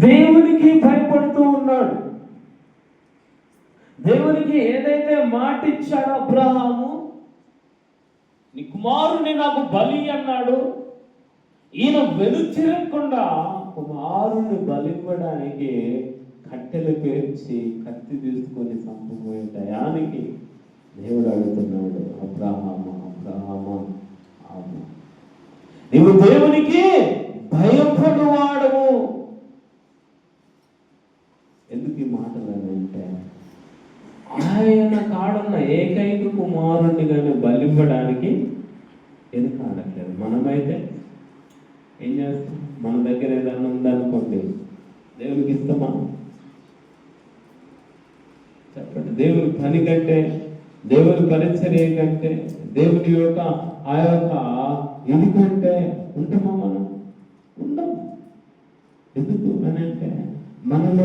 దేవునికి భయపడుతూ ఉన్నాడు. దేవునికి ఏదైతే మాటిచ్చాడో అబ్రహాము నీ కుమారుని నాకు బలి అన్నాడు. ఈయన వెలుచిరకుండా కుమారుని బలివ్వడానికి కట్టెలు పేర్చి కత్తి తీసుకొని చంపబోయే టయానికి దేవుడు అడుగుతున్నాడు అబ్రహామ అబ్రహామ నీవు దేవునికి భయం ఎందుకు ఈ అంటే ఆయన కాడున్న ఏకైక కుమారుణ్ణి కానీ బలివ్వడానికి ఎందుకు ఆడట్లేదు మనమైతే ఏం చేస్తాం? మన దగ్గర ఏదైనా ఉందనుకోండి దేవునికి ఇస్తామా? చెప్పండి. దేవుని పని కంటే దేవుని పరిచర్య కంటే దేవుని యొక్క ఆ యొక్క ఇది కంటే ఉంటామా మనం? ఉండం. ఎందుకు అని అంటే మనలో